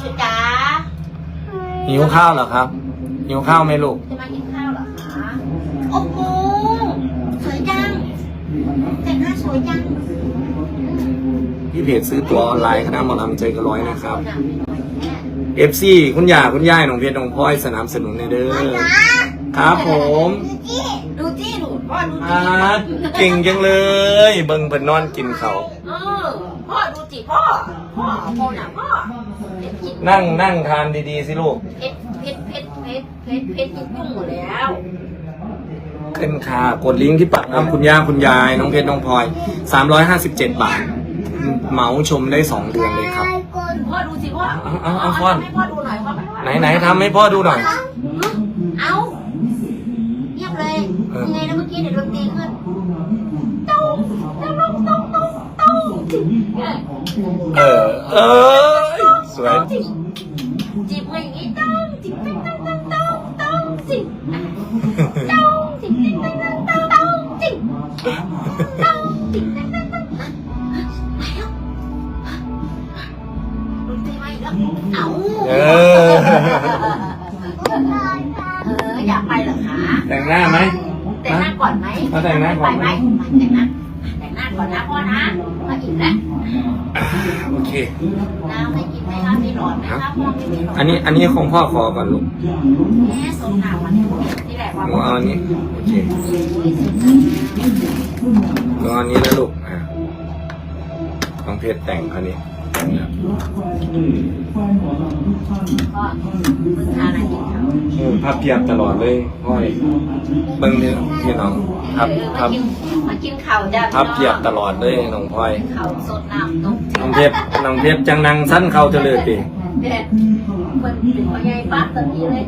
สุจ๋าหิวข้าวเหรอครับ หิวข้าวไหมลูก จะมากินข้าวเหรอคะโอ้โหสวยจังแต่งหน้าสวยจังพี่เพจซื้อตั๋วออนไลน์คณะหมอลำใจกระร้อยนะครับหนังหน่อยแม่เอฟซีคุณย่าคุณย่ายน้องเพชรน้องพลอยสนับสนุนในเด้อ ครับผมดูจี้ดูพ่อดูอ่าจี้เก่งจังเลย เบิ่งเพิ่นนอนกินเขาวเออพ่อดูจิพ่อพ่อโมน่ะพ่อเผ็ดกินนั่งนั่งทานดีๆสิลูกเผ็ดเผ็ดเผ็ดเผ็ดเผ็ดเผ็ดกินยุ่งหมดแล้วขึ้นค่ะกดลิงก์ที่ปักน้ำคุณย่าคุณยาย น้องเพชรน้องพลอย357 บาทเหมาชมได้2เดือนเลยครับพ่อดูสิพ่อเอาเอาเอาพ่อให้พ่อดูหน่อยพ่อไหนไหนทำให้พ่อดูหน่อยเอา เงียบเลยเออยังไงนะเมื่อกี้เดี๋ยวดนตรีขึ้นตุ้งตุ้งตุ้งตุ้งตุ้งตุ้งเออเออ หน้าไหมแต่งหน้าก่อนไหมเอาแต่งหน้าก่อนไหมไปแต่งหน้าแต่งหน้าก่อนนะพ่อนะมาอีกแล้วอ่าโอเคน้ำไม่กินไหมคะมีหลอดไหมคะพ่อไม่มีหลอดอันนี้อันนี้ของพ่อขอก่อนลูกแม่สมหนาวันนี้ที่แหละว่าหนูเอาอันนี้โอเคหนูเอาอันนี้นะลูกอ่าของเพชรแต่งอันนี้ แต่งแล้วพ่อมึงทานอะไรกินเขาพเพียบตลอดเลยพ่อยเบิ้งเนี่ยพี่น้องพับเออพัมาบกินมากินข่าวจ้าพเพียบตลอดเลยน้องพลอยข่าวสดน้ำตกน้องเทพน้องเทพจังนังสั้นเขาเจะเลยติเด็ดมันเป็นพ่อใหญ่ปั๊บตะกี้เลย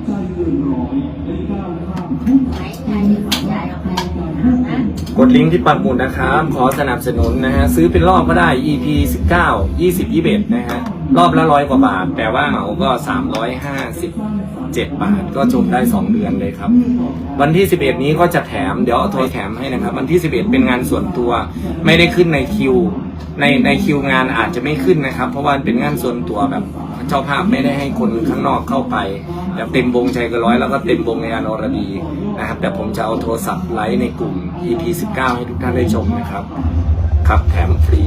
ไหนใหญ่พ่อใหญ่เอาไปนะ ก ดลิงก์ที่ปักหมุดนะครับ ขอสนับสนุนนะฮะ ซื้อเป็นรอบก็ได้ EP 19 20 21 นะฮะ รอบละร้อยกว่าบาท แต่ว่าเหมาก็ 357 บาท ก็ชมได้ 2 เดือนเลยครับ วันที่ 11 นี้ก็จะแถม เดี๋ยวเอาโทรแถมให้นะครับ วันที่ 11 เป็นงานส่วนตัว ไม่ได้ขึ้นในคิว ในในคิวงานอาจจะไม่ขึ้นนะครับ เพราะว่าเป็นงานส่วนตัวแบบ จ้าภาพไม่ได้ให้คนข้างนอกเข้าไปแบบเต็มวงชัยกันร้อยแล้วก็เต็มวงในอานอรดีนะครับ แต่ผมจะเอาโทรศัพท์ไลฟ์ในกลุ่ม EP 19 ให้ทุกท่านได้ชมนะครับ ครับแถมฟรี